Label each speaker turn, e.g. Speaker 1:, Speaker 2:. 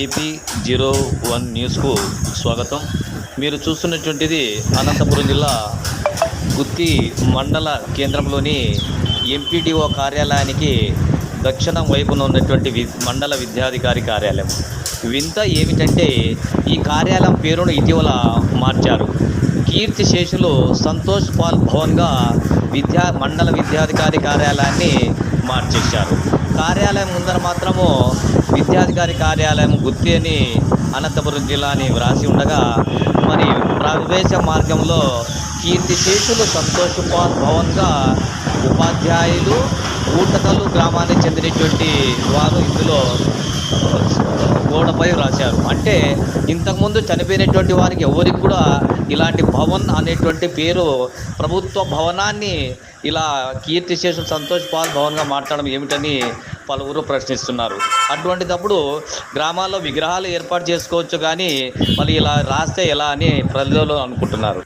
Speaker 1: AP zero one న్యూస్కు స్వాగతం. మీరు చూస్తున్నటువంటిది అనంతపురం జిల్లా గుత్తి మండల కేంద్రంలోని ఎంపీడీఓ కార్యాలయానికి దక్షిణం వైపున ఉన్నటువంటి వి మండల విద్యాధికారి కార్యాలయం. వింత ఏమిటంటే ఈ కార్యాలయం పేరును ఇటీవల మార్చారు. కీర్తి శేషులు సంతోష్ పాల్ భవన్గా విద్యా మండల విద్యాధికారి కార్యాలయాన్ని మార్చేశారు. కార్యాలయం ముందర మాత్రము విద్యాధికారి కార్యాలయం గుత్తి అని అనంతపురం జిల్లా అని వ్రాసి ఉండగా మరి ప్రవేశ మార్గంలో కీర్తి శేషులు సంతోష్ కుమార్ భవన్గా ఉపాధ్యాయులు ఊటకలు గ్రామానికి చెందినటువంటి వారు ఇందులో గోడపై రాశారు. అంటే ఇంతకుముందు చనిపోయినటువంటి వారికి ఎవరికి కూడా ఇలాంటి భవన్ అనేటువంటి పేరు ప్రభుత్వ భవనాన్ని ఇలా కీర్తి చేసిన సంతోష్ పాల్ భవన్గా మార్చడం ఏమిటని పలువురు ప్రశ్నిస్తున్నారు. అటువంటిదప్పుడు గ్రామాల్లో విగ్రహాలు ఏర్పాటు చేసుకోవచ్చు కానీ మళ్ళీ ఇలా రాస్తే ఎలా అని ప్రజలు అనుకుంటున్నారు.